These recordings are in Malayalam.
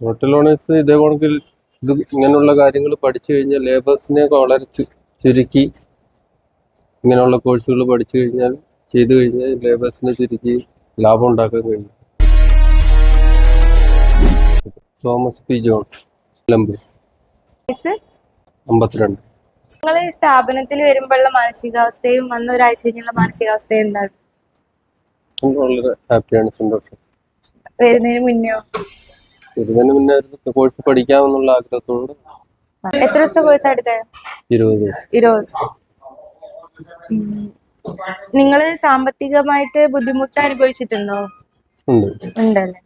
ഹോട്ടൽ ഓണേഴ്സ് ഇതേ കണക്കിൽ ഇത് ഇങ്ങനെയുള്ള കാര്യങ്ങൾ പഠിച്ചു കഴിഞ്ഞാൽ ലേബേഴ്സിനെ വളരെ ചുരുക്കി ഇങ്ങനെയുള്ള കോഴ്സുകൾ പഠിച്ചു കഴിഞ്ഞാൽ ചെയ്തു കഴിഞ്ഞാൽ ലേബേഴ്സിനെ ചുരുക്കി ലാഭം ഉണ്ടാക്കാൻ കഴിയും. തോമസ് പി ജോൺ വയസ്സ് അമ്പത്തിരണ്ട്. നിങ്ങൾ ഈ സ്ഥാപനത്തിൽ വരുമ്പോഴുള്ള മാനസികാവസ്ഥയും വന്ന ഒരാഴ്ച കഴിഞ്ഞുള്ള മാനസികാവസ്ഥയും എന്താണ്? വളരെ ഹാപ്പിയാണ് സന്തോഷം. വരുന്നതിന് മുന്നെയോ ഇതിന് മുന്നേ ഒരു കോഴ്സ് പഠിക്കാമെന്നുള്ള ആഗ്രഹത്തോട് എത്ര ദിവസത്തെ കോഴ്സ് എടുത്തേ? ഇരുപത് ദിവസം. ഇരുപത് ദിവസത്തെ. നിങ്ങൾ സാമ്പത്തികമായിട്ട് ബുദ്ധിമുട്ട് അനുഭവിച്ചിട്ടുണ്ടോ? ഉണ്ട്. ഉണ്ടല്ലേ?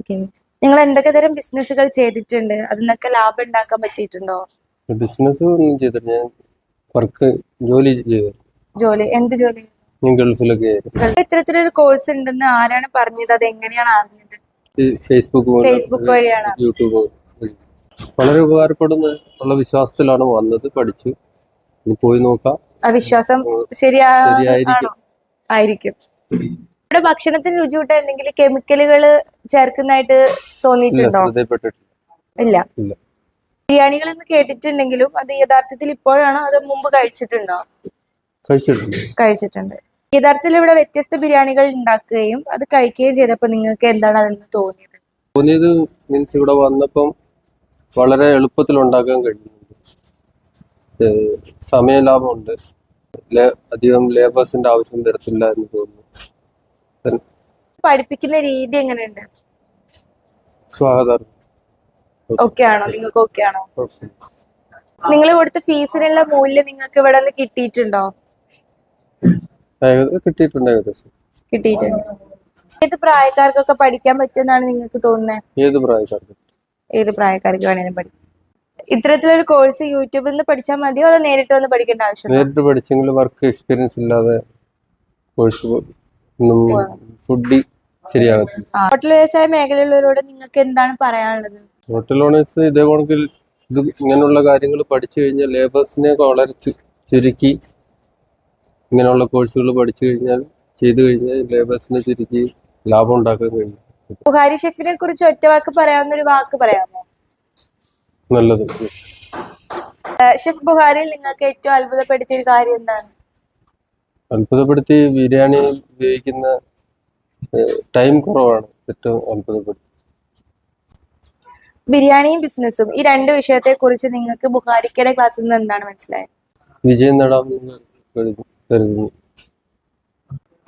ഓക്കെ നിങ്ങൾ എന്തൊക്കെ തരം ബിസിനസ്സുകൾ ചെയ്തിട്ടുണ്ട്? അതിന്നൊക്കെ ലാഭം ഉണ്ടാക്കാൻ പറ്റിയിട്ടുണ്ടോ? ബിസിനസ് ഒന്നും ചെയ്തിട്ട് ഞാൻ വർക്ക് ജോലി ചെയ്തു. ജോലി? എന്ത് ജോലി? ഞാൻ ഗൾഫിലൊക്കെ ഇത്തരത്തിലൊരു കോഴ്സ് ഉണ്ടെന്ന് ആരാണ് പറഞ്ഞത്? അത് എങ്ങനെയാണ് അറിഞ്ഞത്? ഫേസ്ബുക്ക് ഫേസ്ബുക്ക് വഴിയാണ്. യൂട്യൂബ്. വളരെ ഉപകാരപ്പെടുന്ന ഉള്ള വിശ്വാസത്തിലാണ് വന്നത് പഠിച്ചു. ഇനി പോയി നോക്കാം. ആ വിശ്വാസം ശരിയാണോ ശരിയായിരിക്കും. ആയിരിക്കും. ഇവിടെ ഭക്ഷണത്തിന് രുചി കൂട്ടാൻ എന്തെങ്കിലും കെമിക്കലുകൾ ചേർക്കുന്നതായിട്ട് തോന്നിയിട്ടുണ്ടോ? ഇല്ല ഇല്ല. ബിരിയാണികൾ എന്ന് കേട്ടിട്ടുണ്ടെങ്കിലും അത് യഥാർത്ഥത്തിൽ ഇപ്പോഴാണോ? അതോ മുമ്പ് കഴിച്ചിട്ടുണ്ടോ? കഴിച്ചിട്ടുണ്ട്. കഴിച്ചിട്ടുണ്ട്. യഥാർത്ഥത്തിൽ ഇവിടെ വ്യത്യസ്ത ബിരിയാണികൾ ഉണ്ടാക്കുകയും അത് കഴിക്കുകയും ചെയ്തപ്പോൾ നിങ്ങൾക്ക് എന്താണ് അതെന്ന് തോന്നിയത്? തോന്നിയത് മീൻസ് ഇവിടെ വന്നപ്പം വളരെ എളുപ്പത്തിൽ ഉണ്ടാക്കാൻ കഴിയുന്നുണ്ട് ഏഹ് സമയ ലാഭമുണ്ട് ലേ- അധികം ലേബേഴ്സിന്റെ ആവശ്യം വരത്തില്ല എന്ന് തോന്നുന്നു. പഠിപ്പിക്കുന്ന രീതി എങ്ങനെയുണ്ട്? സ്വാഗതം ഓക്കെ. ആണോ? നിങ്ങൾക്ക് ഓക്കെ. ആണോ നിങ്ങൾ കൊടുത്ത ഫീസിനുള്ള മൂല്യം നിങ്ങൾക്ക് ഇവിടെ നിന്ന് കിട്ടിയിട്ടുണ്ടോ? കിട്ടിയിട്ടുണ്ട് ഏകദേശം. കിട്ടിയിട്ടുണ്ട്. ഏത് പ്രായക്കാർക്കൊക്കെ പഠിക്കാൻ പറ്റുമെന്നാണ് നിങ്ങൾക്ക് തോന്നുന്നത് ഏത് പ്രായക്കാർക്ക്? ഏത് പ്രായക്കാർക്ക് വേണേലും പഠിക്കാം ഇത്തരത്തിലൊരു കോഴ്സ് യൂട്യൂബിൽ നിന്ന് പഠിച്ചാൽ മതിയോ? അതോ നേരിട്ട് വന്ന് പഠിക്കേണ്ട ആവശ്യമുണ്ടോ? നേരിട്ട് പഠിച്ചെങ്കിൽ വർക്ക് എക്സ്പീരിയൻസ് ഇല്ലാതെ കോഴ്സ് ഫുഡ് ശരിയാകത്തില്ല. ഹോട്ടൽ വ്യവസായ മേഖലയിലുള്ളവരോട് നിങ്ങൾക്ക് എന്താണ് പറയാനുള്ളത്? ഹോട്ടൽ ഓണേഴ്സ് ഇതേ കണക്കിൽ ഇത് ഇങ്ങനെയുള്ള കാര്യങ്ങൾ പഠിച്ചു കഴിഞ്ഞാൽ ലേബേഴ്സിനെ വളരെ ചുരുക്കി ഇങ്ങനെയുള്ള കോഴ്സുകൾ പഠിച്ചു കഴിഞ്ഞാൽ ചെയ്തു കഴിഞ്ഞാൽ ലേബേഴ്സിനെ ചുരുക്കി ലാഭം ഉണ്ടാക്കാൻ കഴിയും. ബുഹാരി ഷെഫിനെ കുറിച്ച് ഒറ്റ വാക്ക് പറയാവുന്ന ഒരു വാക്ക് പറയാമോ? നല്ലത്. ഷെഫ് ബുഹാരിയിൽ നിങ്ങൾക്ക് ഏറ്റവും അത്ഭുതപ്പെടുത്തിയ ഒരു കാര്യം എന്താണ്? അത്ഭുതപ്പെടുത്തി ബിരിയാണി ഉപയോഗിക്കുന്ന ടൈം കുറവാണ് ഏറ്റവും അത്ഭുതപ്പെടുത്തി. ബിരിയാണിയും ബിസിനസ്സും ഈ രണ്ട് വിഷയത്തെ കുറിച്ച് നിങ്ങൾക്ക് ബുഹാരിക്കയുടെ ക്ലാസ്സിൽ നിന്ന് എന്താണ് മനസ്സിലായത്? വിജയം കരുതു- കരുതുന്നു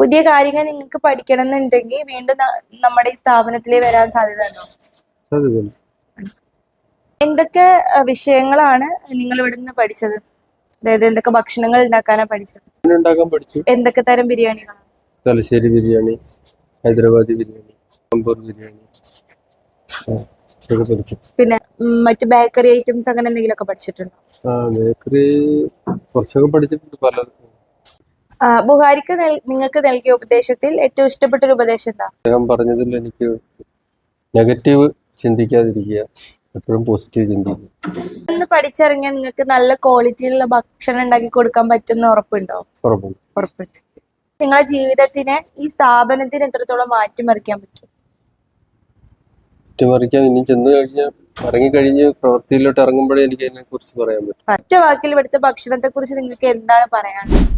പുതിയ കാര്യങ്ങൾ നിങ്ങൾക്ക് പഠിക്കണം എന്നുണ്ടെങ്കിൽ വീണ്ടും നമ്മുടെ ഈ സ്ഥാപനത്തിൽ വരാൻ സാധ്യത ഉണ്ടോ സാധ്യതയുണ്ട്. എന്തൊക്കെ വിഷയങ്ങളാണ് നിങ്ങൾ ഇവിടെ നിന്ന് പഠിച്ചത്? അതായത് എന്തൊക്കെ ഭക്ഷണങ്ങൾ ഉണ്ടാക്കാനാണ് പഠിച്ചത്? ഉണ്ടാക്കാൻ പഠിച്ചു. എന്തൊക്കെ തരം ബിരിയാണികളാണ്? തലശ്ശേരി ബിരിയാണി ഹൈദരാബാദി ബിരിയാണി ബിരിയാണി പിന്നെ മറ്റു ബേക്കറി ഐറ്റംസ് അങ്ങനെ എന്തെങ്കിലും ഒക്കെ പഠിച്ചിട്ടുണ്ടോ ബേക്കറി കുറച്ചൊക്കെ പഠിച്ചിട്ടുണ്ട്. പലതും ബുഹാരിക്ക് നിങ്ങൾക്ക് നൽകിയ ഉപദേശത്തിൽ ഏറ്റവും ഇഷ്ടപ്പെട്ട ഒരു ഉപദേശം എന്താ? അദ്ദേഹം പറഞ്ഞതിൽ എനിക്ക് നെഗറ്റീവ് ചിന്തിക്കാതിരിക്കുക എപ്പോഴും പോസിറ്റീവ് ചിന്തിക്കുക. ഇന്ന് പഠിച്ചിറങ്ങിയാൽ നിങ്ങൾക്ക് നല്ല ക്വാളിറ്റിയിലുള്ള ഭക്ഷണം ഉണ്ടാക്കി കൊടുക്കാൻ പറ്റുന്ന ഉറപ്പുണ്ടോ? ഉറപ്പുണ്ട്. ഉറപ്പുണ്ട്. നിങ്ങളുടെ ജീവിതത്തിനെ ഈ സ്ഥാപനത്തിന് എത്രത്തോളം മാറ്റിമറിക്കാൻ പറ്റും? മാറ്റിമറിക്കാൻ ഇനി ചെന്ന് കഴിഞ്ഞാൽ ഇറങ്ങിക്കഴിഞ്ഞ് പ്രവൃത്തിയിലോട്ട് ഇറങ്ങുമ്പോഴേ എനിക്ക് അതിനെ കുറിച്ച് പറയാൻ പറ്റും. ഒറ്റ വാക്കിൽ ഇവിടുത്തെ ഭക്ഷണത്തെ കുറിച്ച് നിങ്ങൾക്ക് എന്താണ് പറയാനുള്ളത്?